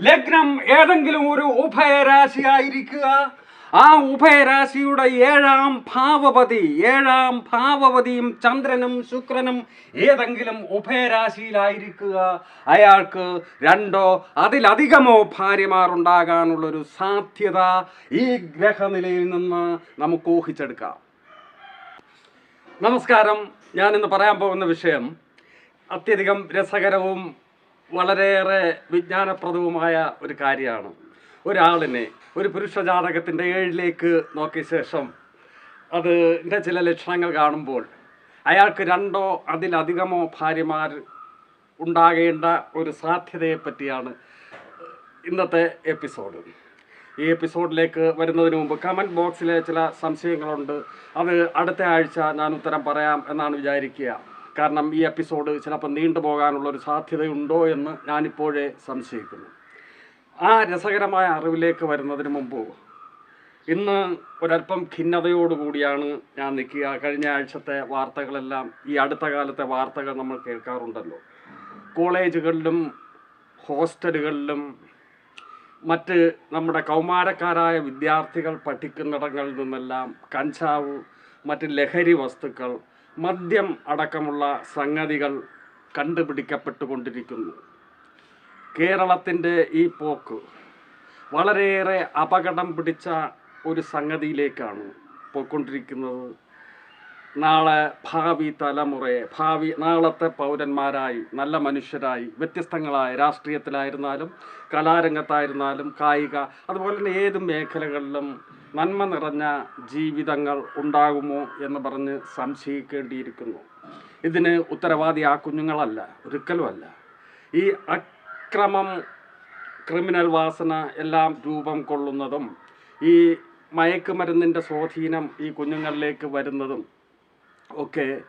ലഗ്നം ഏതെങ്കിലും ഒരു ഉഭയരാശി ആയിരിക്കുക ആ ഉഭയരാശിയുടെ ഏഴാം ഭാവപതി ഏഴാം ഭാവപതിയും ചന്ദ്രനും ശുക്രനും ഏതെങ്കിലും ഉഭയരാശിയിലായിരിക്കുക. അയാൾക്ക് രണ്ടോ അതിലധികമോ ഭാര്യമാർ ഉണ്ടാകാനുള്ളൊരു സാധ്യത ഈ ഗ്രഹനിലയിൽ നിന്ന് നമുക്ക് ഊഹിച്ചെടുക്കാം. നമസ്കാരം. ഞാനിന്ന് പറയാൻ പോകുന്ന വിഷയം അത്യധികം രസകരവും വളരെയേറെ വിജ്ഞാനപ്രദവുമായ ഒരു കാര്യമാണ്. ഒരാളിനെ ഒരു പുരുഷ ജാതകത്തിന്റെ ഏഴിലേക്ക് നോക്കിയ ശേഷം അതിന്റെ ചില ലക്ഷണങ്ങൾ കാണുമ്പോൾ അയാൾക്ക് രണ്ടോ അതിലധികമോ ഭാര്യമാർ ഉണ്ടാകേണ്ട ഒരു സാധ്യതയെ പറ്റിയാണ് ഇന്നത്തെ എപ്പിസോഡ്. ഈ എപ്പിസോഡിലേക്ക് വരുന്നതിന് മുമ്പ് കമന്റ് ബോക്സിലെ ചില സംശയങ്ങളുണ്ട്. അത് അടുത്ത ആഴ്ച ഞാൻ ഉത്തരം പറയാം എന്നാണ് വിചാരിക്കുക. കാരണം ഈ എപ്പിസോഡ് ചിലപ്പോൾ നീണ്ടു പോകാനുള്ള ഒരു സാധ്യതയുണ്ടോ എന്ന് ഞാനിപ്പോഴേ സംശയിക്കുന്നു. ആ രസകരമായ അറിവിലേക്ക് വരുന്നതിന് മുമ്പ് ഇന്ന് ഒരല്പം ഖിന്നതയോടുകൂടിയാണ് ഞാൻ നിൽക്കുക. കഴിഞ്ഞ ആഴ്ചത്തെ വാർത്തകളെല്ലാം ഈ അടുത്ത കാലത്തെ വാർത്തകൾ നമ്മൾ കേൾക്കാറുണ്ടല്ലോ. കോളേജുകളിലും ഹോസ്റ്റലുകളിലും മറ്റ് നമ്മുടെ കൗമാരക്കാരായ വിദ്യാർത്ഥികൾ പഠിക്കുന്നിടങ്ങളിൽ നിന്നെല്ലാം കഞ്ചാവ് മറ്റ് ലഹരി വസ്തുക്കൾ മദ്യം അടക്കമുള്ള സംഗതികൾ കണ്ടുപിടിക്കപ്പെട്ടുകൊണ്ടിരിക്കുന്നു. കേരളത്തിന്റെ ഈ പോക്ക് വളരെയേറെ അപകടം പിടിച്ച ഒരു സംഗതിയിലേക്കാണ് പോയിക്കൊണ്ടിരിക്കുന്നത്. നാളെ ഭാവി തലമുറയെ ഭാവി നാളത്തെ പൗരന്മാരായി നല്ല മനുഷ്യരായി വ്യത്യസ്തങ്ങളായ രാഷ്ട്രീയത്തിലായിരുന്നാലും കലാരംഗത്തായിരുന്നാലും കായിക അതുപോലെ തന്നെ ഏത് മേഖലകളിലും നന്മ നിറഞ്ഞ ജീവിതങ്ങൾ ഉണ്ടാകുമോ എന്ന് പറഞ്ഞ് സംശയിക്കേണ്ടിയിരിക്കുന്നു. ഇതിന് ഉത്തരവാദി ആ കുഞ്ഞുങ്ങളല്ല ഒരിക്കലുമല്ല. ഈ അക്രമം ക്രിമിനൽ വാസന എല്ലാം രൂപം കൊള്ളുന്നതും ഈ മയക്കുമരുന്നിന്റെ സ്വാധീനം ഈ കുഞ്ഞുങ്ങളിലേക്ക് വരുന്നതും ഒക്കെ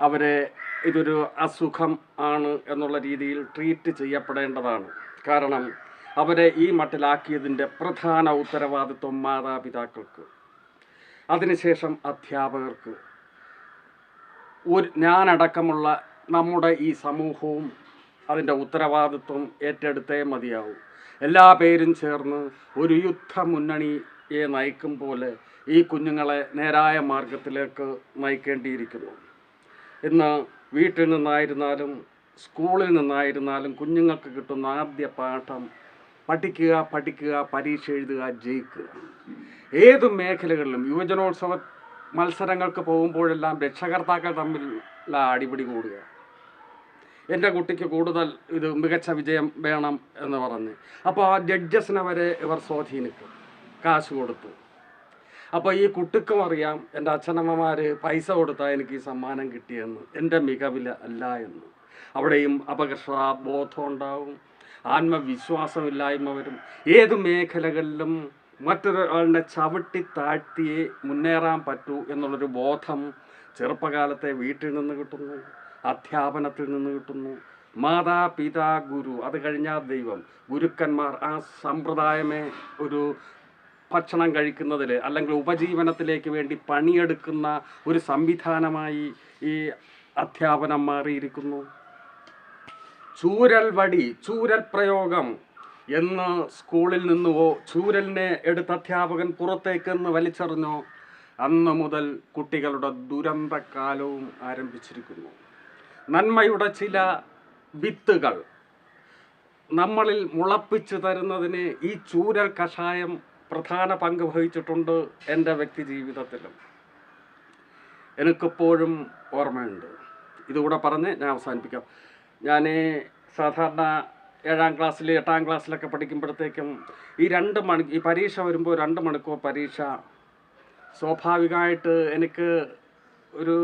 അവരെ ഇതൊരു അസുഖം ആണ് എന്നുള്ള രീതിയിൽ ട്രീറ്റ് ചെയ്യപ്പെടേണ്ടതാണ്. കാരണം അവരെ ഈ മട്ടിലാക്കിയതിന്റെ പ്രധാന ഉത്തരവാദിത്വം മാതാപിതാക്കൾക്ക്. അതിനുശേഷം അധ്യാപകർക്ക്. ഒരു ഞാനടക്കമുള്ള നമ്മുടെ ഈ സമൂഹവും അതിന്റെ ഉത്തരവാദിത്വം ഏറ്റെടുത്തേ മതിയാവും. എല്ലാ പേരും ചേർന്ന് ഒരു യുദ്ധ മുന്നണിയെ നയിക്കും പോലെ ഈ കുഞ്ഞുങ്ങളെ നേരായ മാർഗത്തിലേക്ക് നയിക്കേണ്ടിയിരിക്കുന്നു. ഇന്ന് വീട്ടിൽ നിന്നായിരുന്നാലും സ്കൂളിൽ നിന്നായിരുന്നാലും കുഞ്ഞുങ്ങൾക്ക് കിട്ടുന്ന ആദ്യ പാഠം പഠിക്കുക പഠിക്കുക പരീക്ഷ എഴുതുക ജയിക്കുക. ഏത് മേഖലകളിലും യുവജനോത്സവ മത്സരങ്ങൾക്ക് പോകുമ്പോഴെല്ലാം രക്ഷകർത്താക്കൾ തമ്മിലുള്ള അടിപിടി കൂടുക. എന്റെ കുട്ടിക്ക് കൂടുതൽ ഇത് മികച്ച വിജയം വേണം എന്ന് പറഞ്ഞ്. അപ്പോൾ ആ ജഡ്ജസിനെ വരെ ഇവർ സ്വാധീനിക്കും. കാശ് കൊടുത്തു. അപ്പോൾ ഈ കുട്ടിക്കും അറിയാം എന്റെ അച്ഛനമ്മമാർ പൈസ കൊടുത്താൽ എനിക്ക് ഈ സമ്മാനം കിട്ടിയെന്ന്. എന്റെ മികവിൽ അല്ല എന്ന്. അവിടെയും അപകർഷ ബോധം ഉണ്ടാവും. ആത്മവിശ്വാസമില്ലായ്മ വരും. ഏത് മേഖലകളിലും മറ്റൊരാളിനെ ചവിട്ടി താഴ്ത്തിയേ മുന്നേറാൻ പറ്റൂ എന്നുള്ളൊരു ബോധം ചെറുപ്പകാലത്തെ വീട്ടിൽ നിന്ന് കിട്ടുന്നു അധ്യാപനത്തിൽ നിന്ന് കിട്ടുന്നു. മാതാപിതാ ഗുരു അത് കഴിഞ്ഞാൽ ദൈവം. ഗുരുക്കന്മാർ ആ സമ്പ്രദായമേ ഒരു ഭക്ഷണം കഴിക്കുന്നതിൽ അല്ലെങ്കിൽ ഉപജീവനത്തിലേക്ക് വേണ്ടി പണിയെടുക്കുന്ന ഒരു സംവിധാനമായി ഈ അധ്യാപനം മാറിയിരിക്കുന്നു. ചൂരൽ വടി ചൂരൽ പ്രയോഗം എന്ന് സ്കൂളിൽ നിന്നുവോ ചൂരലിനെ എടുത്ത അധ്യാപകൻ പുറത്തേക്കെന്ന് വലിച്ചെറിഞ്ഞോ അന്ന് മുതൽ കുട്ടികളുടെ ദുരന്തകാലവും ആരംഭിച്ചിരിക്കുന്നു. നന്മയുടെ ചില വിത്തുകൾ നമ്മളിൽ മുളപ്പിച്ചു തരുന്നതിന് ഈ ചൂരൽ കഷായം പ്രധാന പങ്ക് വഹിച്ചിട്ടുണ്ട് എന്റെ വ്യക്തി ജീവിതത്തിലും. എനിക്കിപ്പോഴും ഓർമ്മയുണ്ട്. ഇതുകൂടെ പറഞ്ഞ് ഞാൻ അവസാനിപ്പിക്കാം. ഞാൻ സാധാരണ ഏഴാം ക്ലാസ്സിൽ എട്ടാം ക്ലാസ്സിലൊക്കെ പഠിക്കുമ്പോഴത്തേക്കും ഈ രണ്ട് മണി ഈ പരീക്ഷ വരുമ്പോൾ രണ്ട് മണിക്കൂർ പരീക്ഷ. സ്വാഭാവികമായിട്ട് എനിക്ക് ഒരു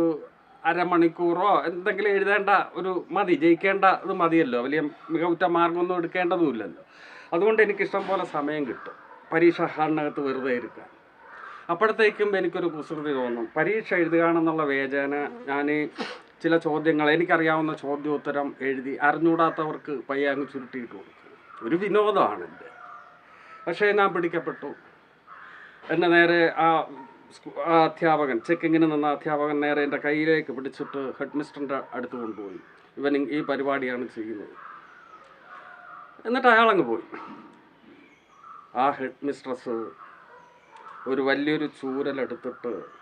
അരമണിക്കൂറോ എന്തെങ്കിലും എഴുതേണ്ട ഒരു മതി ജയിക്കേണ്ട ഇത് മതിയല്ലോ. വലിയ മികവുറ്റ മാർഗമൊന്നും എടുക്കേണ്ടതുമില്ലല്ലോ. അതുകൊണ്ട് എനിക്ക് ഇഷ്ടം പോലെ സമയം കിട്ടും പരീക്ഷ ഹാളിനകത്ത് വെറുതെ ഇരിക്കാൻ. അപ്പോഴത്തേക്കും എനിക്കൊരു കുസൃതി തോന്നും. പരീക്ഷ എഴുതുകയാണെന്നുള്ള വേചന ഞാൻ ചില ചോദ്യങ്ങൾ എനിക്കറിയാവുന്ന ചോദ്യോത്തരം എഴുതി അറിഞ്ഞൂടാത്തവർക്ക് പയ്യെ അങ്ങ് ചുരുട്ടിയിട്ട് കൊടുക്കും. ഒരു വിനോദമാണ് എന്റെ. പക്ഷേ ഞാൻ പിടിക്കപ്പെട്ടു. എന്നെ നേരെ ആ അധ്യാപകൻ ചെക്കിങ്ങിന് നിന്ന അധ്യാപകൻ നേരെ എന്റെ കയ്യിലേക്ക് പിടിച്ചിട്ട് ഹെഡ് മിസ്റ്ററിന്റെ അടുത്ത് കൊണ്ടുപോയി. ഇവൻ ഈ പരിപാടിയാണ് ചെയ്യുന്നത്. എന്നിട്ട് അയാളങ്ങ് പോയി. ആ ഹെഡ് മിസ്ട്രസ് ഒരു വലിയൊരു ചൂരലെടുത്തിട്ട്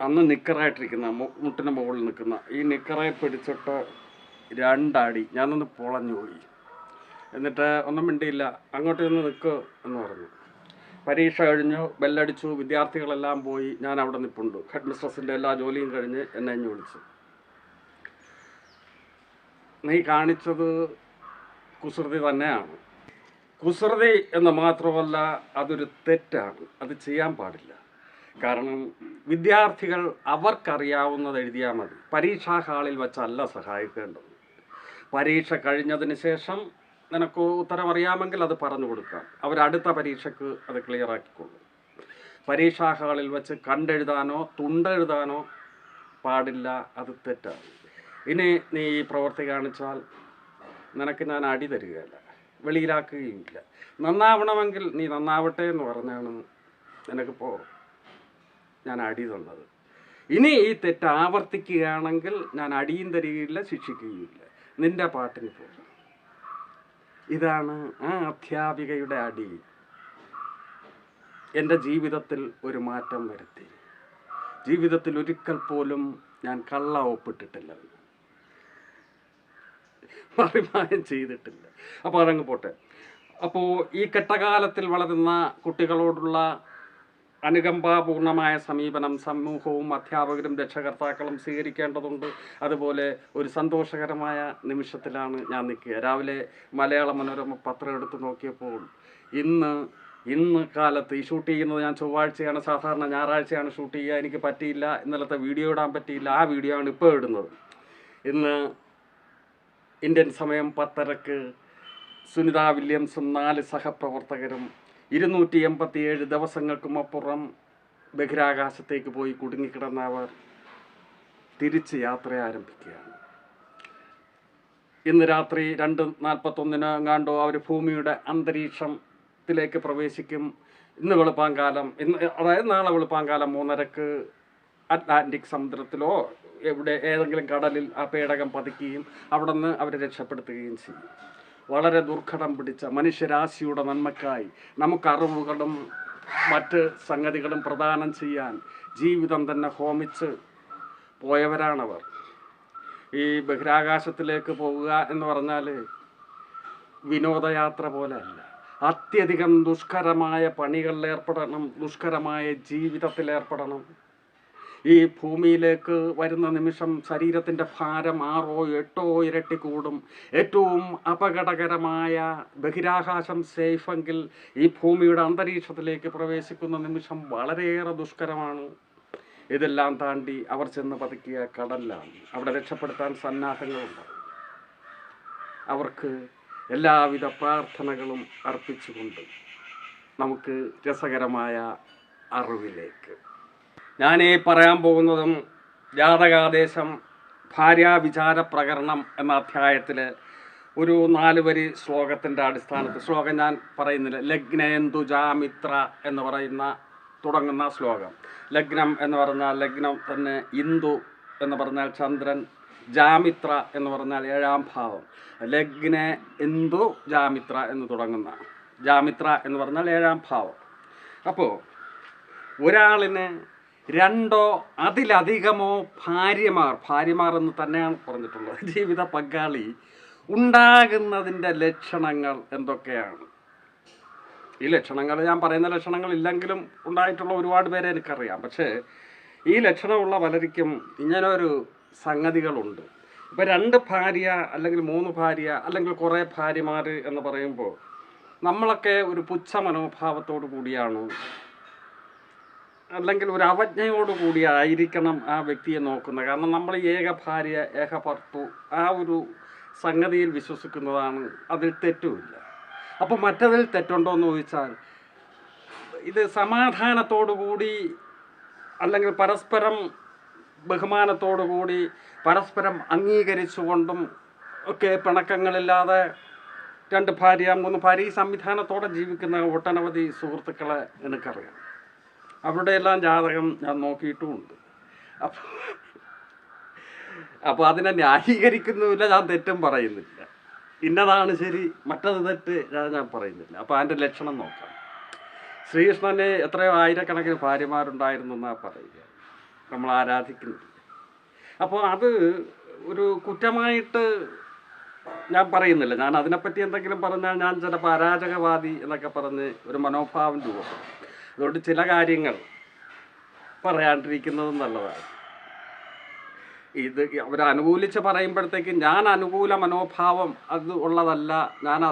അന്ന് നിക്കറായിട്ടിരിക്കുന്ന മുട്ടിന് മുകളിൽ നിൽക്കുന്ന ഈ നിക്കറെ പിടിച്ചിട്ട് രണ്ടടി ഞാനൊന്ന് പൊളഞ്ഞു പോയി. എന്നിട്ട് ഒന്നും മിണ്ടിയില്ല അങ്ങോട്ട് നിന്ന് നിൽക്ക് എന്ന് പറഞ്ഞു. പരീക്ഷ കഴിഞ്ഞു ബെല്ലടിച്ചു വിദ്യാർത്ഥികളെല്ലാം പോയി ഞാൻ അവിടെ നിൽപ്പുണ്ട് ഹെഡ് മിസ്ട്രസിന്റെ എല്ലാ ജോലിയും കഴിഞ്ഞ് എന്നെ അഞ്ഞു വിളിച്ചു. നീ കാണിച്ചത് കുസൃതി തന്നെയാണ്. കുസൃതി എന്ന് മാത്രമല്ല അതൊരു തെറ്റാണ്. അത് ചെയ്യാൻ പാടില്ല. കാരണം വിദ്യാർത്ഥികൾ അവർക്കറിയാവുന്നത് എഴുതിയാൽ മതി. പരീക്ഷാ ഹാളിൽ വെച്ചല്ല സഹായിക്കേണ്ടത്. പരീക്ഷ കഴിഞ്ഞതിന് ശേഷം നിനക്ക് ഉത്തരം അറിയാമെങ്കിൽ അത് പറഞ്ഞു കൊടുക്കാം. അവരടുത്ത പരീക്ഷയ്ക്ക് അത് ക്ലിയർ ആക്കിക്കൊള്ളും. പരീക്ഷാ ഹാളിൽ വെച്ച് കണ്ടെഴുതാനോ തുണ്ടെഴുതാനോ പാടില്ല അത് തെറ്റാണ്. ഇനി നീ ഈ പ്രവൃത്തി കാണിച്ചാൽ നിനക്ക് ഞാൻ അടി തരികയില്ല വെളിയിലാക്കുകയുമില്ല നന്നാവണമെങ്കിൽ നീ നന്നാവട്ടെ എന്ന് പറഞ്ഞാണ് നിനക്കിപ്പോൾ ഞാൻ അടി തന്നത്. ഇനി ഈ തെറ്റ് ആവർത്തിക്കുകയാണെങ്കിൽ ഞാൻ അടിയും തരികയില്ല ശിക്ഷിക്കുകയില്ല നിന്റെ പാട്ടിന് പോകും ഇതാണ് ആ അധ്യാപികയുടെ അടി. എന്റെ ജീവിതത്തിൽ ഒരു മാറ്റം വരുത്തി. ജീവിതത്തിൽ ഒരിക്കൽ പോലും ഞാൻ കള്ള ഒപ്പിട്ടിട്ടില്ല. മറിമായം ചെയ്തിട്ടില്ല. അപ്പോൾ അതങ്ങ് പോട്ടെ. അപ്പോൾ ഈ കെട്ടകാലത്തിൽ വളരുന്ന കുട്ടികളോടുള്ള അനുകമ്പാപൂർണമായ സമീപനം സമൂഹവും അധ്യാപകരും രക്ഷകർത്താക്കളും സ്വീകരിക്കേണ്ടതുണ്ട്. അതുപോലെ ഒരു സന്തോഷകരമായ നിമിഷത്തിലാണ് ഞാൻ നിൽക്കുക. രാവിലെ മലയാള മനോരമ പത്രം എടുത്ത് നോക്കിയപ്പോൾ ഇന്ന് ഇന്ന് കാലത്ത് ഈ ഷൂട്ട് ചെയ്യുന്നത് ഞാൻ ചൊവ്വാഴ്ചയാണ്. സാധാരണ ഞായറാഴ്ചയാണ് ഷൂട്ട് ചെയ്യുക. എനിക്ക് പറ്റിയില്ല. ഇന്നലത്തെ വീഡിയോ ഇടാൻ പറ്റിയില്ല. ആ വീഡിയോ ആണ് ഇപ്പോൾ ഇടുന്നത്. ഇന്ന് ഇന്ത്യൻ സമയം പത്തരക്ക് സുനിത വില്യംസും നാല് സഹപ്രവർത്തകരും ഇരുന്നൂറ്റി എൺപത്തിയേഴ് ദിവസങ്ങൾക്കും അപ്പുറം ബഹിരാകാശത്തേക്ക് പോയി കുടുങ്ങിക്കിടന്ന അവർ തിരിച്ച് യാത്ര ആരംഭിക്കുകയാണ്. ഇന്ന് രാത്രി രണ്ട് നാൽപ്പത്തൊന്നിന് എങ്ങാണ്ടോ അവർ ഭൂമിയുടെ അന്തരീക്ഷത്തിലേക്ക് പ്രവേശിക്കും. ഇന്ന് വെളുപ്പാങ്കാലം ഇന്ന് അതായത് നാളെ വെളുപ്പാങ്കാലം മൂന്നരക്ക് അറ്റ്ലാന്റിക് സമുദ്രത്തിലോ എവിടെ ഏതെങ്കിലും കടലിൽ ആ പേടകം പതിക്കുകയും അവിടെ നിന്ന് അവരെ രക്ഷപ്പെടുത്തുകയും ചെയ്യും. വളരെ ദുർഘടം പിടിച്ച മനുഷ്യരാശിയുടെ നന്മക്കായി നമുക്ക് അറിവുകളും മറ്റ് സംഗതികളും പ്രദാനം ചെയ്യാൻ ജീവിതം തന്നെ ഹോമിച്ച് പോയവരാണവർ. ഈ ബഹിരാകാശത്തിലേക്ക് പോവുക എന്ന് പറഞ്ഞാൽ വിനോദയാത്ര പോലെ അല്ല അത്യധികം ദുഷ്കരമായ പണികളിലേർപ്പെടണം ദുഷ്കരമായ ജീവിതത്തിൽ ഏർപ്പെടണം ഈ ഭൂമിയിലേക്ക് വരുന്ന നിമിഷം ശരീരത്തിന്റെ ഭാരം ആറോ എട്ടോ ഇരട്ടി കൂടും. ഏറ്റവും അപകടകരമായ ബഹിരാകാശം സേഫെങ്കിൽ ഈ ഭൂമിയുടെ അന്തരീക്ഷത്തിലേക്ക് പ്രവേശിക്കുന്ന നിമിഷം വളരെയേറെ ദുഷ്കരമാണ്. ഇതെല്ലാം താണ്ടി അവർ ചെന്ന് പതുക്കിയ കടലിലാണ്. അവിടെ രക്ഷപ്പെടുത്താൻ സന്നാഹങ്ങളുണ്ട്. അവർക്ക് എല്ലാവിധ പ്രാർത്ഥനകളും അർപ്പിച്ചുകൊണ്ട് നമുക്ക് രസകരമായ അറിവിലേക്ക് ഞാൻ ഈ പറയാൻ പോകുന്നതും ജാതകാദേശം ഭാര്യാവിചാര പ്രകരണം എന്ന അധ്യായത്തിൽ ഒരു നാല് വരി ശ്ലോകത്തിന്റെ അടിസ്ഥാനത്തിൽ ശ്ലോകം ഞാൻ പറയുന്നില്ല. ലഗ്നേന്ദു ജാമിത്ര എന്ന് പറയുന്ന തുടങ്ങുന്ന ശ്ലോകം. ലഗ്നം എന്ന് പറഞ്ഞാൽ ലഗ്നം തന്നെ ഇന്ദു എന്ന് പറഞ്ഞാൽ ചന്ദ്രൻ ജാമിത്ര എന്ന് പറഞ്ഞാൽ ഏഴാം ഭാവം. ലഗ്ന ഇന്ദു ജാമിത്ര എന്ന് തുടങ്ങുന്ന ജാമിത്ര എന്ന് പറഞ്ഞാൽ ഏഴാം ഭാവം. അപ്പോൾ ഒരാളിന് രണ്ടോ അതിലധികമോ ഭാര്യമാർ ഭാര്യമാർ എന്ന് തന്നെയാണ് പറഞ്ഞിട്ടുള്ളത് ജീവിത പങ്കാളി ഉണ്ടാകുന്നതിന്റെ ലക്ഷണങ്ങൾ എന്തൊക്കെയാണ്? ഈ ലക്ഷണങ്ങൾ ഞാൻ പറയുന്ന ലക്ഷണങ്ങൾ ഇല്ലെങ്കിലും ഉണ്ടായിട്ടുള്ള ഒരുപാട് പേരെ എനിക്കറിയാം. പക്ഷേ ഈ ലക്ഷണമുള്ള പലർക്കും ഇങ്ങനൊരു സംഗതികളുണ്ട്. ഇപ്പം രണ്ട് ഭാര്യ അല്ലെങ്കിൽ മൂന്ന് ഭാര്യ അല്ലെങ്കിൽ കുറേ ഭാര്യമാർ എന്ന് പറയുമ്പോൾ നമ്മളൊക്കെ ഒരു പുച്ഛ മനോഭാവത്തോടു കൂടിയാണ് അല്ലെങ്കിൽ ഒരു അവജ്ഞയോട് കൂടി ആയിരിക്കണം ആ വ്യക്തിയെ നോക്കുന്നത്. കാരണം നമ്മൾ ഏക ഭാര്യ ഏക ഭർത്തു ആ ഒരു സംഗതിയിൽ വിശ്വസിക്കുന്നതാണ് അതിൽ തെറ്റുമില്ല. അപ്പോൾ മറ്റതിൽ തെറ്റുണ്ടോ എന്ന് ചോദിച്ചാൽ ഇത് സമാധാനത്തോടു കൂടി അല്ലെങ്കിൽ പരസ്പരം ബഹുമാനത്തോടു കൂടി പരസ്പരം അംഗീകരിച്ചുകൊണ്ടും ഒക്കെ പിണക്കങ്ങളില്ലാതെ രണ്ട് ഭാര്യ മൂന്ന് ഭാര്യ ഈ സംവിധാനത്തോടെ ജീവിക്കുന്ന ഒട്ടനവധി സുഹൃത്തുക്കളെ എനിക്കറിയാം. അവരുടെ എല്ലാം ജാതകം ഞാൻ നോക്കിയിട്ടുമുണ്ട്. അപ്പോൾ അപ്പോൾ അതിനെ ന്യായീകരിക്കുന്നുമില്ല ഞാൻ തെറ്റും പറയുന്നില്ല. ഇന്നതാണ് ശരി മറ്റത് തെറ്റ് ഞാൻ പറയുന്നില്ല. അപ്പോൾ അതിന്റെ ലക്ഷണം നോക്കാം. ശ്രീകൃഷ്ണന് എത്രയോ ആയിരക്കണക്കിന് ഭാര്യമാരുണ്ടായിരുന്നു എന്നാണ് പറയുക. നമ്മൾ ആരാധിക്കുന്നില്ല. അപ്പോൾ അത് ഒരു കുറ്റമായിട്ട് ഞാൻ പറയുന്നില്ല. ഞാൻ അതിനെപ്പറ്റി എന്തെങ്കിലും പറഞ്ഞാൽ ഞാൻ ചിലപ്പോൾ അരാജകവാദി എന്നൊക്കെ പറഞ്ഞ് ഒരു മനോഭാവം രൂപപ്പെടും. അതുകൊണ്ട് ചില കാര്യങ്ങൾ പറയാണ്ടിരിക്കുന്നത് നല്ലതാണ്. ഇത് അവർ അനുകൂലിച്ച് പറയുമ്പോഴത്തേക്ക് ഞാൻ അനുകൂല മനോഭാവം അത് ഉള്ളതല്ല ഞാൻ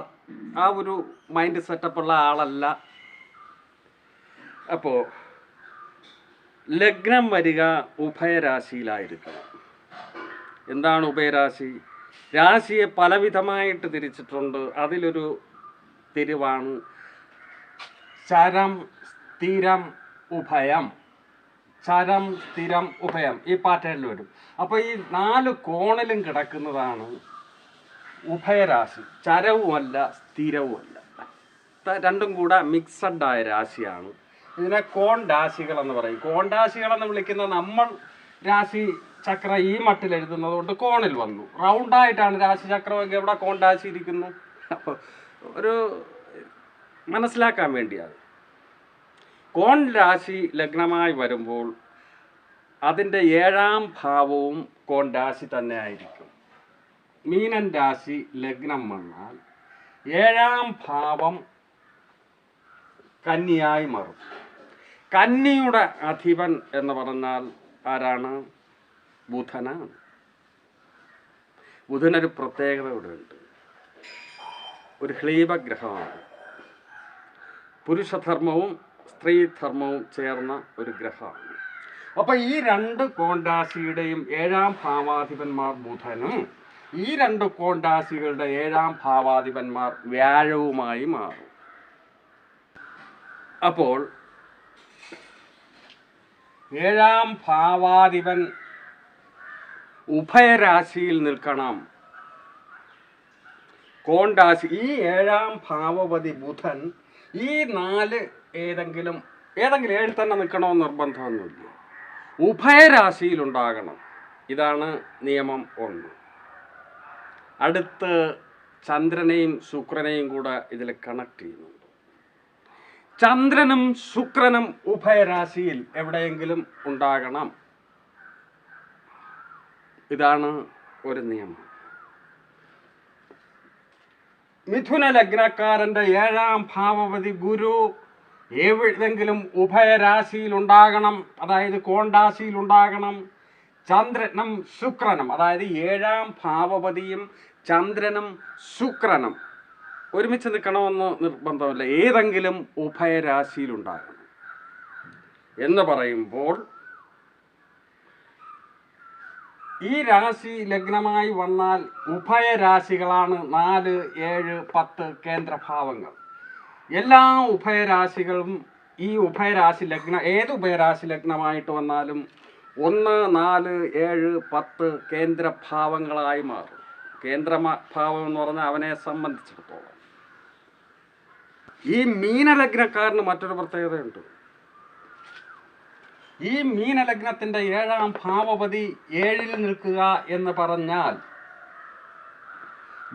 ആ- ഒരു മൈൻഡ് സെറ്റപ്പുള്ള ആളല്ല. അപ്പോൾ ലഗ്നം വരിക ഉഭയരാശിയിലായിരിക്കണം. എന്താണ് ഉഭയരാശി? രാശിയെ പലവിധമായിട്ട് തിരിച്ചിട്ടുണ്ട്. അതിലൊരു തിരിവാണ് ചരം സ്ഥിരം ഉഭയം. ചരം സ്ഥിരം ഉഭയം. ഈ പാറ്റേണിൽ വരും. അപ്പോൾ ഈ നാല് കോണിലും കിടക്കുന്നതാണ് ഉഭയരാശി. ചരവുമല്ല സ്ഥിരവുമല്ല. രണ്ടും കൂടെ മിക്സഡ് ആയ രാശിയാണ്. ഇതിനെ കോൺ രാശികൾ എന്ന് പറയും. കോൺ രാശികൾ എന്ന് വിളിക്കുന്ന നമ്മൾ രാശി ചക്ര ഈ മട്ടിൽ എഴുതുന്നത് കൊണ്ട് കോണിൽ വന്നു. റൗണ്ടായിട്ടാണ് രാശി ചക്രമൊക്കെ എവിടെ കോൺ രാശി ഇരിക്കുന്നു അപ്പോൾ ഒരു മനസ്സിലാക്കാൻ വേണ്ടിയാണ്. കോൺ രാശി ലഗ്നമായി വരുമ്പോൾ അതിന്റെ ഏഴാം ഭാവവും കോൺ രാശി തന്നെ ആയിരിക്കും. മീനൻ രാശി ലഗ്നം വന്നാൽ ഏഴാം ഭാവം കന്നിയായി മാറും. കന്നിയുടെ അധിപൻ എന്ന് പറഞ്ഞാൽ ആരാണ്? ബുധനാണ്. ബുധനൊരു പ്രത്യേകത ഇവിടെ ഉണ്ട് ഒരു ഹ്ലീപഗ്രഹമാണ്. പുരുഷധർമ്മവും സ്ത്രീധർമ്മവും ചേർന്ന ഒരു ഗ്രഹമാണ്. അപ്പൊ ഈ രണ്ട് കോണ്ടാസിയുടെയും ഏഴാം ഭാവാധിപന്മാർ ബുധനും ഈ രണ്ട് കോണ്ടാസികളുടെ ഏഴാം ഭാവാധിപന്മാർ വ്യാഴവുമായി മാറും. അപ്പോൾ ഏഴാം ഭാവാധിപൻ ഉഭയരാശിയിൽ നിൽക്കണം. കോണ്ടാസി ഈ ഏഴാം ഭാവപതി ബുധൻ ഈ നാല് ഏതെങ്കിലും ഏതെങ്കിലും ഏഴിൽ തന്നെ നിൽക്കണമെന്ന് നിർബന്ധമൊന്നുമില്ല. ഉഭയരാശിയിലുണ്ടാകണം. ഇതാണ് നിയമം ഒന്ന്. അടുത്ത് ചന്ദ്രനെയും ശുക്രനെയും കൂടെ ഇതിൽ കണക്ട് ചെയ്യുന്നുണ്ട്. ചന്ദ്രനും ശുക്രനും ഉഭയരാശിയിൽ എവിടെയെങ്കിലും ഉണ്ടാകണം. ഇതാണ് ഒരു നിയമം. മിഥുന ലഗ്നക്കാരന്റെ ഏഴാം ഭാവപതി ഗുരു എവിടെങ്കിലും ഉഭയരാശിയിൽ ഉണ്ടാകണം അതായത് കോണ്ടാശിയിൽ ഉണ്ടാകണം ചന്ദ്രനും ശുക്രനും അതായത് ഏഴാം ഭാവപതിയും ചന്ദ്രനും ശുക്രനും ഒരുമിച്ച് നിൽക്കണമെന്ന് നിർബന്ധമില്ല. ഏതെങ്കിലും ഉഭയരാശിയിലുണ്ടാകണം എന്ന് പറയുമ്പോൾ ഈ രാശി ലഗ്നമായി വന്നാൽ ഉഭയരാശികളാണ് നാല് ഏഴ് പത്ത് കേന്ദ്രഭാവങ്ങൾ. എല്ലാ ഉഭയരാശികളും ഈ ഉഭയരാശി ലഗ്ന ഏത് ഉഭയരാശി ലഗ്നമായിട്ട് വന്നാലും ഒന്ന് നാല് ഏഴ് പത്ത് കേന്ദ്രഭാവങ്ങളായി മാറും. കേന്ദ്ര ഭാവം എന്ന് പറഞ്ഞാൽ അവനെ സംബന്ധിച്ചിടത്തോളം. ഈ മീനലഗ്നക്കാരന് മറ്റൊരു പ്രത്യേകതയുണ്ട്. ഈ മീനലഗ്നത്തിന്റെ ഏഴാം ഭാവപതി ഏഴിൽ നിൽക്കുക എന്ന് പറഞ്ഞാൽ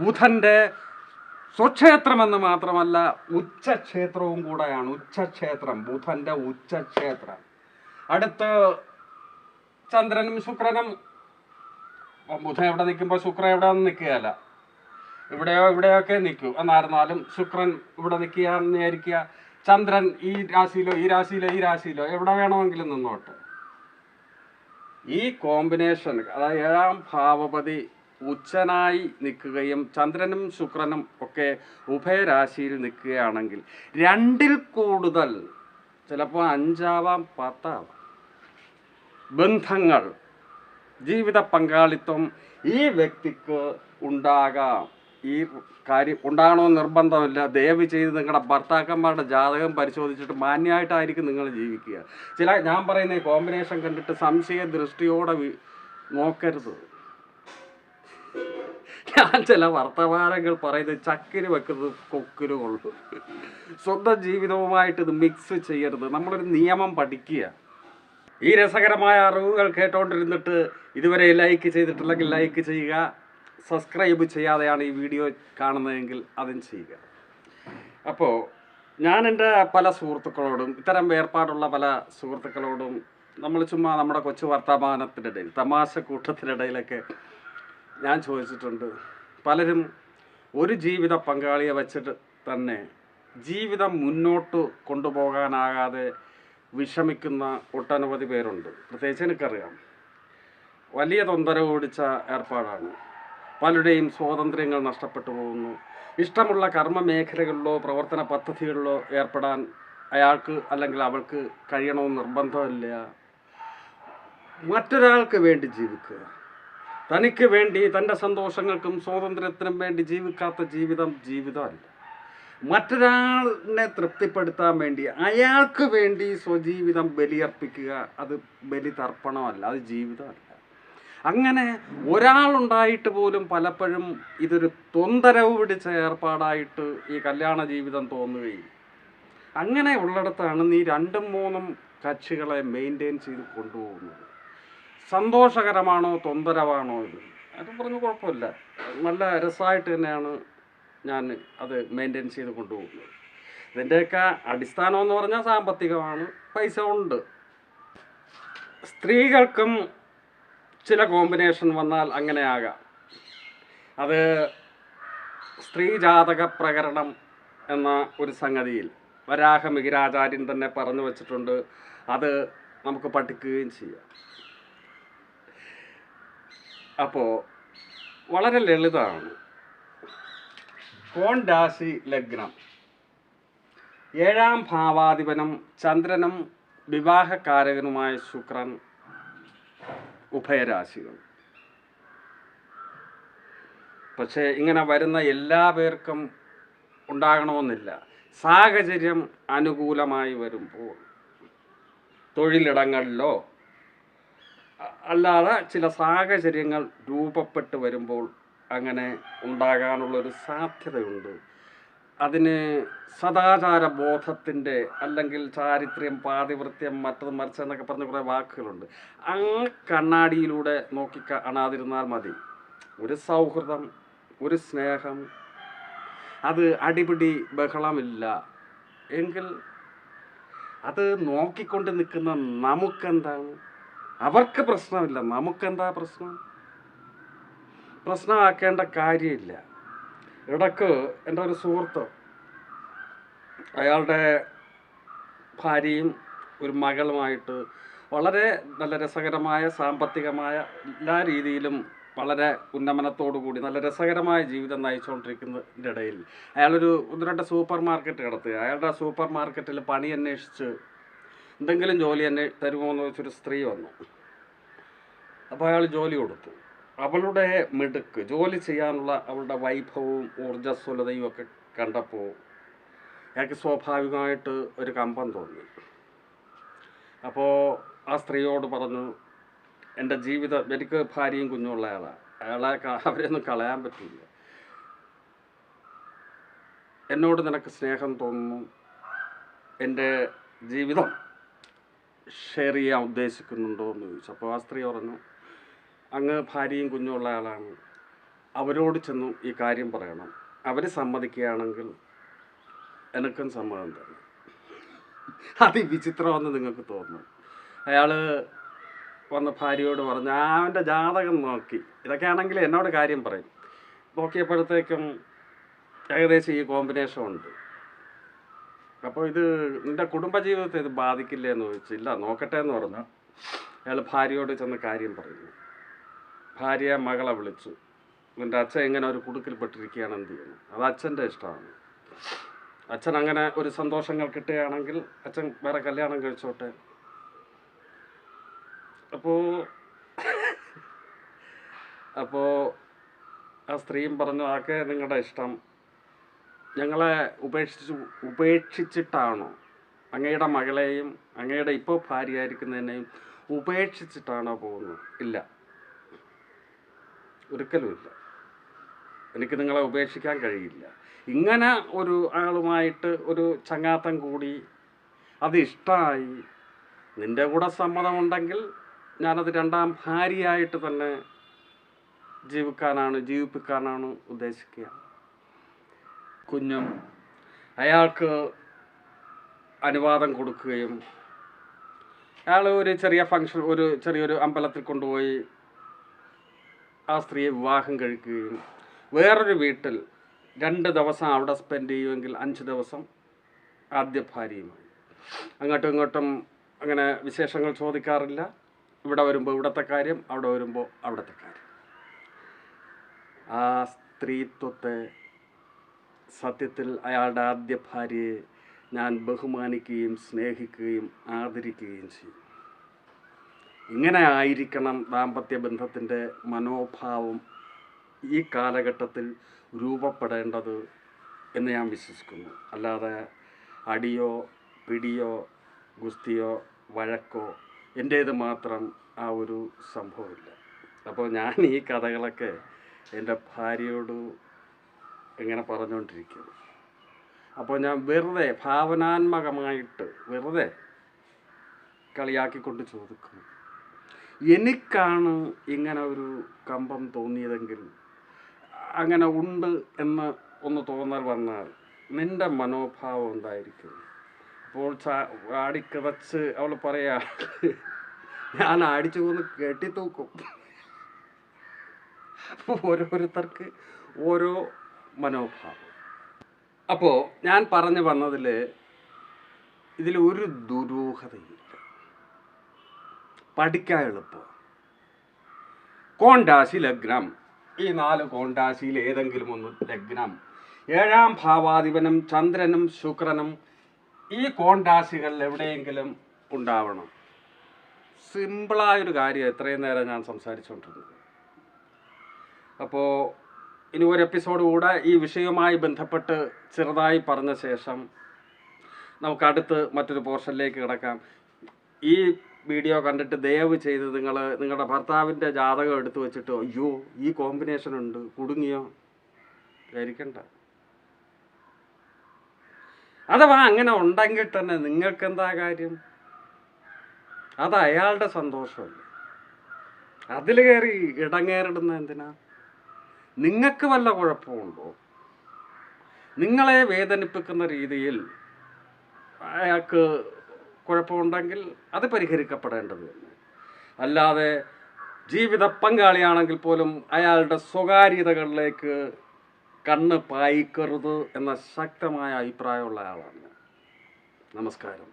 ബുധന്റെ സ്വക്ഷേത്രമെന്ന് മാത്രമല്ല ഉച്ചക്ഷേത്രവും കൂടെയാണ്. ഉച്ചക്ഷേത്രം ബുധന്റെ ഉച്ചക്ഷേത്രം. അടുത്ത് ചന്ദ്രനും ശുക്രനും ബുധൻ എവിടെ നിൽക്കുമ്പോൾ ശുക്രൻ എവിടെ നിൽക്കുകയല്ല. ഇവിടെയോ ഇവിടെയൊക്കെ നിൽക്കൂ. എന്നായിരുന്നാലും ശുക്രൻ ഇവിടെ നിൽക്കുക വിചാരിക്കുക ചന്ദ്രൻ ഈ രാശിയിലോ ഈ രാശിയിലോ ഈ രാശിയിലോ എവിടെ വേണമെങ്കിലും നിന്നോട്ട്. ഈ കോമ്പിനേഷൻ അതായത് ഏഴാം ഭാവപതി ഉച്ചനായി നിൽക്കുകയും ചന്ദ്രനും ശുക്രനും ഒക്കെ ഉഭയരാശിയിൽ നിൽക്കുകയാണെങ്കിൽ രണ്ടിൽ കൂടുതൽ ചിലപ്പോൾ അഞ്ചാവാം പത്താവാം ബന്ധങ്ങൾ ജീവിത പങ്കാളിത്തം ഈ വ്യക്തിക്ക് ഉണ്ടാകാം. ഈ കാര്യം ഉണ്ടാകണമെന്ന് നിർബന്ധമില്ല. ദയവ് ചെയ്ത് നിങ്ങളുടെ ഭർത്താക്കന്മാരുടെ ജാതകം പരിശോധിച്ചിട്ട് മാന്യമായിട്ടായിരിക്കും നിങ്ങൾ ജീവിക്കുക. ചില ഞാൻ പറയുന്ന കോമ്പിനേഷൻ കണ്ടിട്ട് സംശയ ദൃഷ്ടിയോടെ നോക്കരുത്. ഞാൻ ചില വർത്തമാനങ്ങൾ പറയുന്നത് ചക്കിന് വെക്കുന്നത് കൊക്കിന് കൊള്ളു. സ്വന്തം ജീവിതവുമായിട്ട് ഇത് മിക്സ് ചെയ്യരുത്. നമ്മളൊരു നിയമം പഠിക്കുക. ഈ രസകരമായ അറിവുകൾ കേട്ടോണ്ടിരുന്നിട്ട് ഇതുവരെ ലൈക്ക് ചെയ്തിട്ടില്ലെങ്കിൽ ലൈക്ക് ചെയ്യുക. സബ്സ്ക്രൈബ് ചെയ്യാതെയാണ് ഈ വീഡിയോ കാണുന്നതെങ്കിൽ അതും ചെയ്യുക. അപ്പോൾ ഞാൻ എന്റെ പല സുഹൃത്തുക്കളോടും ഇത്തരം വേർപാടുള്ള പല സുഹൃത്തുക്കളോടും നമ്മൾ ചുമ്മാ നമ്മുടെ കൊച്ചു വർത്തമാനത്തിനിടയിൽ തമാശ കൂട്ടത്തിനിടയിലൊക്കെ ഞാൻ ചോദിച്ചിട്ടുണ്ട്. പലരും ഒരു ജീവിത പങ്കാളിയെ വെച്ചിട്ട് തന്നെ ജീവിതം മുന്നോട്ട് കൊണ്ടുപോകാനാകാതെ വിഷമിക്കുന്ന ഒട്ടനവധി പേരുണ്ട്. പ്രത്യേകിച്ച് എനിക്കറിയാം. വലിയ തൊന്തരവ് ഓടിച്ച ഏർപ്പാടാണ്. പലരുടെയും സ്വാതന്ത്ര്യങ്ങൾ നഷ്ടപ്പെട്ടു പോകുന്നു. ഇഷ്ടമുള്ള കർമ്മ മേഖലകളിലോ പ്രവർത്തന പദ്ധതികളിലോ ഏർപ്പെടാൻ അയാൾക്ക് അല്ലെങ്കിൽ അവൾക്ക് കഴിയണമെന്ന് നിർബന്ധമില്ല. മറ്റൊരാൾക്ക് വേണ്ടി ജീവിക്കുക. തനിക്ക് വേണ്ടി തന്റെ സന്തോഷങ്ങൾക്കും സ്വാതന്ത്ര്യത്തിനും വേണ്ടി ജീവിക്കാത്ത ജീവിതം ജീവിതമല്ല. മറ്റൊരാളിനെ തൃപ്തിപ്പെടുത്താൻ വേണ്ടി അയാൾക്ക് വേണ്ടി സ്വജീവിതം ബലിയർപ്പിക്കുക അത് ബലി തർപ്പണമല്ല അത് ജീവിതമല്ല. അങ്ങനെ ഒരാളുണ്ടായിട്ട് പോലും പലപ്പോഴും ഇതൊരു തൊന്തരവ് പിടിച്ച ഏർപ്പാടായിട്ട് ഈ കല്യാണ ജീവിതം തോന്നുകയും അങ്ങനെ ഉള്ളിടത്താണ് നീ രണ്ടും മൂന്നും കക്ഷികളെ മെയിന്റെയിൻ ചെയ്ത് കൊണ്ടുപോകുന്നത്. സന്തോഷകരമാണോ തൊന്തരവാണോ ഇത്? അത് പറഞ്ഞു കുഴപ്പമില്ല. നല്ല രസമായിട്ട് തന്നെയാണ് ഞാൻ അത് മെയിന്റെയിൻ ചെയ്ത് കൊണ്ടുപോകുന്നത്. ഇതിന്റെയൊക്കെ അടിസ്ഥാനം എന്ന് പറഞ്ഞാൽ സാമ്പത്തികമാണ്. പൈസ ഉണ്ട്. സ്ത്രീകൾക്കും ചില കോമ്പിനേഷൻ വന്നാൽ അങ്ങനെ ആകാം. അത് സ്ത്രീ ജാതക പ്രകരണം എന്ന ഒരു സംഗതിയിൽ. വരാഹ മിഹിരാചാര്യൻ തന്നെ പറഞ്ഞു വച്ചിട്ടുണ്ട്. അത് നമുക്ക് പഠിക്കുകയും ചെയ്യാം. അപ്പോൾ വളരെ ലളിതമാണ്. കോൺ ലഗ്നം. ഏഴാം ഭാവാധിപനും ചന്ദ്രനും വിവാഹകാരകനുമായ ശുക്രൻ ഉഭയരാശികൾ. പക്ഷേ ഇങ്ങനെ വരുന്ന എല്ലാ പേർക്കും ഉണ്ടാകണമെന്നില്ല. സാഹചര്യം അനുകൂലമായി വരുമ്പോൾ തൊഴിലിടങ്ങളിലോ അല്ലാതെ ചില സാഹചര്യങ്ങൾ രൂപപ്പെട്ട് വരുമ്പോൾ അങ്ങനെ ഉണ്ടാകാനുള്ളൊരു സാധ്യതയുണ്ട്. അതിന് സദാചാര ബോധത്തിന്റെ അല്ലെങ്കിൽ ചാരിത്ര്യം പാതിവൃത്യം മറ്റത് മറിച്ച് എന്നൊക്കെ പറഞ്ഞ കുറേ വാക്കുകളുണ്ട്. ആ കണ്ണാടിയിലൂടെ നോക്കി കാണാതിരുന്നാൽ മതി. ഒരു സൗഹൃദം ഒരു സ്നേഹം അത് അടിപിടി ബഹളമില്ല. എങ്കിൽ അത് നോക്കിക്കൊണ്ട് നിൽക്കുന്ന നമുക്കെന്താണ്? അവർക്ക് പ്രശ്നമില്ല. നമുക്കെന്താ പ്രശ്നം? പ്രശ്നമാക്കേണ്ട കാര്യമില്ല. ഇടയ്ക്ക് എന്റെ ഒരു സുഹൃത്ത് അയാളുടെ ഭാര്യയും ഒരു മകളുമായിട്ട് വളരെ നല്ല രസകരമായ സാമ്പത്തികമായ എല്ലാ രീതിയിലും വളരെ ഉന്നമനത്തോടു കൂടി നല്ല രസകരമായ ജീവിതം നയിച്ചുകൊണ്ടിരിക്കുന്നതിന്റെ ഇടയിൽ അയാളൊരു ഒന്ന് രണ്ട് സൂപ്പർ മാർക്കറ്റ് കിടത്തുക അയാളുടെ സൂപ്പർ മാർക്കറ്റിൽ പണി അന്വേഷിച്ച് എന്തെങ്കിലും ജോലി എന്നെ തരുമോ എന്ന് വെച്ചൊരു സ്ത്രീ വന്നു. അപ്പോൾ അയാൾ ജോലി കൊടുത്തു. അവളുടെ മിടുക്ക് ജോലി ചെയ്യാനുള്ള അവളുടെ വൈഭവവും ഊർജസ്വലതയും ഒക്കെ കണ്ടപ്പോൾ അയാൾക്ക് സ്വാഭാവികമായിട്ട് ഒരു കമ്പം തോന്നി. അപ്പോൾ ആ സ്ത്രീയോട് പറഞ്ഞു എന്റെ ജീവിതം എനിക്ക് ഭാര്യയും കുഞ്ഞുള്ള ആളാണ് അയാളെ അവരെയൊന്നും കളയാൻ പറ്റില്ല. എന്നോട് നിനക്ക് സ്നേഹം തോന്നുന്നു. എന്റെ ജീവിതം ഷെയർ ചെയ്യാൻ ഉദ്ദേശിക്കുന്നുണ്ടോ എന്ന് ചോദിച്ചു. അപ്പോൾ ആ സ്ത്രീ പറഞ്ഞു അങ്ങ് ഭാര്യയും കുഞ്ഞുള്ള ആളാണ്. അവരോട് ചെന്നു ഈ കാര്യം പറയണം. അവർ സമ്മതിക്കുകയാണെങ്കിൽ എനിക്കും സമ്മതം തന്നെ അതിവിചിത്രമെന്ന് നിങ്ങൾക്ക് തോന്നും അയാൾ വന്ന ഭാര്യയോട് പറഞ്ഞു "ആ, അവന്റെ ജാതകം നോക്കി. ഇതൊക്കെ ആണെങ്കിൽ എന്നോട് കാര്യം പറയും. നോക്കിയപ്പോഴത്തേക്കും ഏകദേശം ഈ കോമ്പിനേഷൻ ഉണ്ട്. അപ്പോൾ ഇത് എന്റെ കുടുംബജീവിതത്തെ ഇത് ബാധിക്കില്ലേ എന്ന് ചോദിച്ചു ഇല്ല നോക്കട്ടെ എന്ന് പറഞ്ഞു. അയാൾ ഭാര്യയോട് ചെന്ന് കാര്യം പറഞ്ഞു. ഭാര്യ മകളെ വിളിച്ചു. എന്റെ അച്ഛൻ ഇങ്ങനെ ഒരു കുടുക്കിൽപ്പെട്ടിരിക്കുകയാണ് എന്ത് ചെയ്യുന്നു? അത് അച്ഛന്റെ ഇഷ്ടമാണ്. അച്ഛൻ അങ്ങനെ ഒരു സന്തോഷങ്ങൾ കിട്ടുകയാണെങ്കിൽ അച്ഛൻ വേറെ കല്യാണം കഴിച്ചോട്ടെ. അപ്പോൾ അപ്പോൾ ആ സ്ത്രീയും പറഞ്ഞു ആക്കെ നിങ്ങളുടെ ഇഷ്ടം. ഞങ്ങളെ ഉപേക്ഷിച്ച് ഉപേക്ഷിച്ചിട്ടാണോ? അങ്ങയുടെ മകളെയും അങ്ങയുടെ ഇപ്പോൾ ഭാര്യയായിരിക്കുന്നതിനെയും ഉപേക്ഷിച്ചിട്ടാണോ പോകുന്നത്? ഇല്ല. ഒരിക്കലുമില്ല എനിക്ക് നിങ്ങളെ ഉപേക്ഷിക്കാൻ കഴിയില്ല. ഇങ്ങനെ ഒരു ആളുമായിട്ട് ഒരു ചങ്ങാത്തം കൂടി അത് ഇഷ്ടമായി നിന്റെ കൂടെ സമ്മതമുണ്ടെങ്കിൽ ഞാനത് രണ്ടാം ഭാര്യയായിട്ട് തന്നെ ജീവിക്കാനാണ് ജീവിപ്പിക്കാനാണ് ഉദ്ദേശിക്കുക. കുഞ്ഞും അയാൾക്ക് അനുവാദം കൊടുക്കുകയും അയാൾ ഒരു ചെറിയ ഫങ്ഷൻ ഒരു ചെറിയൊരു അമ്പലത്തിൽ കൊണ്ടുപോയി ആ സ്ത്രീയെ വിവാഹം കഴിക്കുകയും വേറൊരു വീട്ടിൽ രണ്ട് ദിവസം അവിടെ സ്പെൻഡ് ചെയ്യുമെങ്കിൽ അഞ്ച് ദിവസം ആദ്യ ഭാര്യയുമായി. അങ്ങോട്ടും ഇങ്ങോട്ടും അങ്ങനെ വിശേഷങ്ങൾ ചോദിക്കാറില്ല. ഇവിടെ വരുമ്പോൾ ഇവിടുത്തെ കാര്യം അവിടെ വരുമ്പോൾ അവിടുത്തെ കാര്യം. ആ സ്ത്രീത്വത്തെ സത്യത്തിൽ അയാളുടെ ആദ്യ ഭാര്യയെ ഞാൻ ബഹുമാനിക്കുകയും സ്നേഹിക്കുകയും ആദരിക്കുകയും ചെയ്യും. ഇങ്ങനെ ആയിരിക്കണം ദാമ്പത്യ ബന്ധത്തിന്റെ മനോഭാവം ഈ കാലഘട്ടത്തിൽ രൂപപ്പെടേണ്ടത് എന്ന് ഞാൻ വിശ്വസിക്കുന്നു. അല്ലാതെ അടിയോ പിടിയോ ഗുസ്തിയോ വഴക്കോ എന്റേത് മാത്രം ആ ഒരു സംഭവമില്ല. അപ്പോൾ ഞാൻ ഈ കഥകളൊക്കെ എന്റെ ഭാര്യയോട് ഇങ്ങനെ പറഞ്ഞുകൊണ്ടിരിക്കുന്നു അപ്പോൾ ഞാൻ വെറുതെ ഭാവനാത്മകമായിട്ട് വെറുതെ കളിയാക്കിക്കൊണ്ട് ചോദിക്കുന്നു. എനിക്കാണ് ഇങ്ങനെ ഒരു കമ്പം തോന്നിയതെങ്കിൽ അങ്ങനെ ഉണ്ട് എന്ന് ഒന്ന് തോന്നൽ വന്നാൽ നിന്റെ മനോഭാവം എന്തായിരിക്കും? അപ്പോൾ ആടിക്കിതച്ച് അവൾ പറയാ ഞാൻ അടിച്ചു കൊന്ന് കെട്ടിത്തൂക്കും. ഓരോരുത്തർക്ക് ഓരോ മനോഭാവം. അപ്പോൾ ഞാൻ പറഞ്ഞു വന്നതിൽ ഇതിൽ ഒരു ദുരൂഹതയില്ല. പഠിക്കാൻ എളുപ്പം. കോണ്ടാശി ലഗ്നം ഈ നാല് കോണ്ടാശിയിൽ ഏതെങ്കിലും ഒന്ന് ലഗ്നം ഏഴാം ഭാവാധിപനും ചന്ദ്രനും ശുക്രനും ഈ കോണ്ടാശികളിൽ എവിടെയെങ്കിലും ഉണ്ടാവണം. സിമ്പിളായൊരു കാര്യം എത്രയും നേരം ഞാൻ സംസാരിച്ചുകൊണ്ടിരുന്നത്. അപ്പോൾ ഇനി ഒരു എപ്പിസോഡ് കൂടെ ഈ വിഷയവുമായി ബന്ധപ്പെട്ട് ചെറുതായി പറഞ്ഞ ശേഷം നമുക്ക് അടുത്ത് മറ്റൊരു പോർഷനിലേക്ക് കിടക്കാം. ഈ വീഡിയോ കണ്ടിട്ട് ദയവ് ചെയ്ത് നിങ്ങൾ നിങ്ങളുടെ ഭർത്താവിന്റെ ജാതകം എടുത്തു വെച്ചിട്ട് അയ്യോ ഈ കോമ്പിനേഷൻ ഉണ്ട്. കുടുങ്ങിയോ? ധരിക്കണ്ട. അഥവാ അങ്ങനെ ഉണ്ടെങ്കിൽ തന്നെ നിങ്ങൾക്ക് എന്താ കാര്യം? അത് അയാളുടെ സന്തോഷമല്ലേ? അതിൽ കയറി ഇടങ്ങേറിടുന്ന എന്തിനാ? നിങ്ങൾക്ക് വല്ല കുഴപ്പമുണ്ടോ? നിങ്ങളെ വേദനിപ്പിക്കുന്ന രീതിയിൽ അയാൾക്ക് കുഴപ്പമുണ്ടെങ്കിൽ അത് പരിഹരിക്കപ്പെടേണ്ടത് അല്ലാതെ ജീവിത പങ്കാളിയാണെങ്കിൽ പോലും അയാളുടെ സ്വകാര്യതകളിലേക്ക് കണ്ണ് പായിക്കരുത് എന്ന ശക്തമായ അഭിപ്രായമുള്ള ആളാണ് നമസ്കാരം.